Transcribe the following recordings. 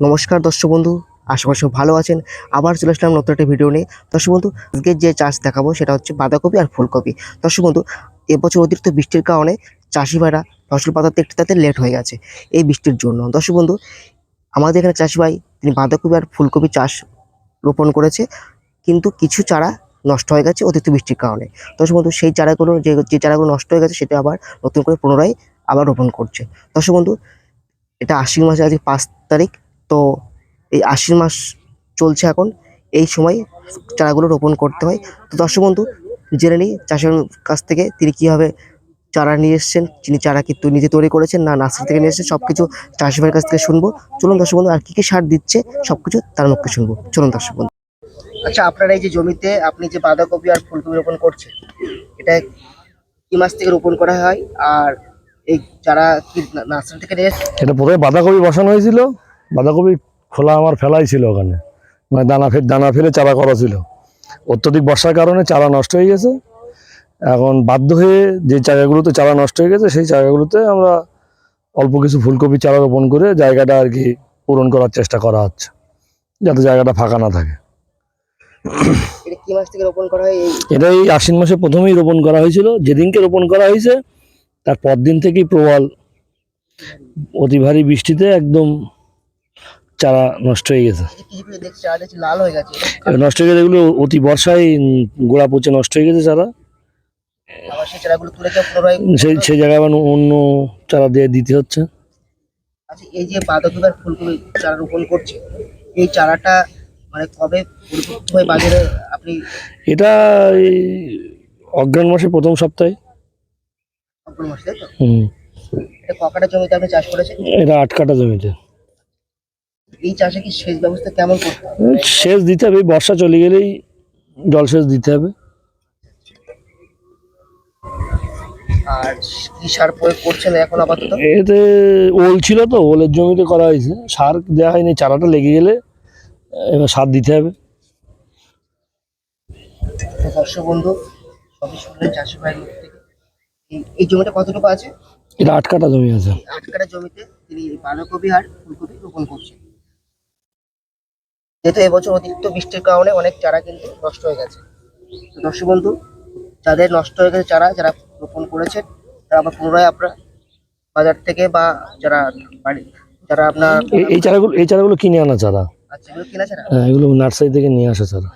নমস্কার দর্শক বন্ধু, আশা করি সব ভালো আছেন। আবার চলে আসলাম নতুন একটা ভিডিও নিয়ে। দর্শক বন্ধু, আজকে যে চাষ দেখাবো সেটা হচ্ছে বাঁধাকপি আর ফুলকপি। দর্শক বন্ধু, এবছর অতিরিক্ত বৃষ্টির কারণে চাষি ভাইরা ফসল পাতাতে একটু তাতে লেট হয়ে গেছে এই বৃষ্টির জন্য। দর্শক বন্ধু, আমাদের এখানে চাষি ভাই তিনি বাঁধাকপি আর ফুলকপি চাষ রোপণ করেছে, কিন্তু কিছু চারা নষ্ট হয়ে গেছে অতিরিক্ত বৃষ্টির কারণে। দর্শক বন্ধু, সেই চারাগুলো যে যে চারাগুলো নষ্ট হয়ে গেছে সেটা আবার নতুন করে পুনরায় আবার রোপণ করছে। দর্শক বন্ধু, এটা আশ্বিন মাসে আজকে পাঁচ তারিখ তো এই আশ্বিন মাস চলছে এখন। এই সময় চারাগুলো রোপণ করতে হয়। তো দর্শক বন্ধু জেনে নিই চাষের কাছ থেকে তিনি কীভাবে চারা নিয়ে এসেছেন তিনি চারা কি তু- নিজে তৈরি করেছেন না নার্সারি থেকে নিয়ে এসেছেন সব কিছু চাষি ভাইয়ের কাছ থেকে শুনব। চলুন দর্শক বন্ধু আর কী কী সার দিচ্ছে সব কিছু তার মুখে শুনব। চলুন দর্শক বন্ধু। আচ্ছা আপনার এই যে জমিতে আপনি যে বাঁধাকপি আর ফুলকপি রোপণ করছেন এটা কি মাস থেকে রোপণ করা হয়? আর এই চারা কি নার্সারি থেকে নিয়ে? এটা প্রথমে বাঁধাকপি বসানো হয়েছিল। বাঁধাকপি খোলা আমার ফেলাই ছিল ওখানে। মানে দানা ফের দানা ফেলে চারা করা ছিল। অত্যধিক বর্ষার কারণে চারা নষ্ট হয়ে গেছে। এখন বাধ্য হয়ে যে জায়গাগুলোতে চারা নষ্ট হয়ে গেছে সেই জায়গাগুলোতে আমরা অল্প কিছু ফুলকপি চারা রোপণ করে জায়গাটা আর কি পূরণ করার চেষ্টা করা হচ্ছে যাতে জায়গাটা ফাঁকা না থাকে। এটা এই আশ্বিন মাসে প্রথমেই রোপণ করা হয়েছিল। যেদিনকে রোপণ করা হয়েছে তার পরদিন থেকেই প্রবল অতি ভারী বৃষ্টিতে একদম চারা নষ্ট হয়ে গেছে। লাল হয়ে গেছে নষ্ট হয়ে গেছে এগুলো অতি বর্ষায় গোড়া পচে নষ্ট হয়ে গেছে চারা। সেই সেই সেই জায়গায় আবার অন্য চারা দিয়ে দিতে হচ্ছে। আচ্ছা এই যে বাঁধাকপি আর ফুলকপি চারা রোপণ করছে এই চারাটা মানে কবে পরিপক্ব হয়ে বাজারে আপনি এটা এই অজ্ঞান মাসের প্রথম সপ্তাহে। মাসে তাই তো? হুম। এটা জমিতে আপনি চাষ করেছেন? এটা আট কাটা জমিতে। এই চাষে কি সেচ ব্যবস্থা কেমন করতে সেচ দিতে হবে বর্ষা চলে গেলেই জলসেচ দিতে হবে। আর কি সার প্রয়োগ করছেন এখন আপাতত? এতে ওল ছিল তো ওলের জমিতে করা হয়েছে। সার দেওয়া হয়নি চারাটা লেগে গেলে এবার সার দিতে হবে। দর্শক বন্ধু সবই শুনলেন চাষি ভাইয়ের মুখ থেকে। এই- জমিটা কতটুকু আছে? এটা আট কাটা জমি আছে। আট কাঠা জমিতে তিনি বাঁধাকপি আর ফুলকপি রোপণ করছেন। যেহেতু এবছর অতিরিক্ত বৃষ্টির কারণে অনেক চারা কিন্তু নষ্ট হয়ে গেছে। দর্শক বন্ধু যাদের নষ্ট হয়ে গেছে চারা যারা রোপণ করেছেন তারা আবার পুনরায় আপনার বাজার থেকে বা যারা বাড়ি যারা আপনার এই- চারাগুলো এই চারাগুলো কিনে আনা চারা। আচ্ছা এগুলো কেনা চারা? হ্যাঁ এগুলো নার্সারি থেকে নিয়ে আসা চারা।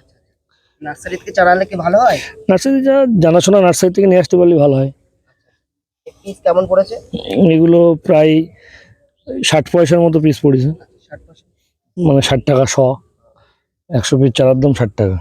নার্সারি থেকে চারা আনলে কি ভালো হয়? নার্সারি জানাশোনা নার্সারি থেকে নিয়ে আসতে পারলে ভালো হয়। পিস কেমন পড়েছে? এগুলো প্রায় ষাট পয়সার মতো পিস পড়েছে। ষাট পার্সেন্ট মানে ষাট টাকা শ। একশো পিস চারার দাম ষাট টাকা।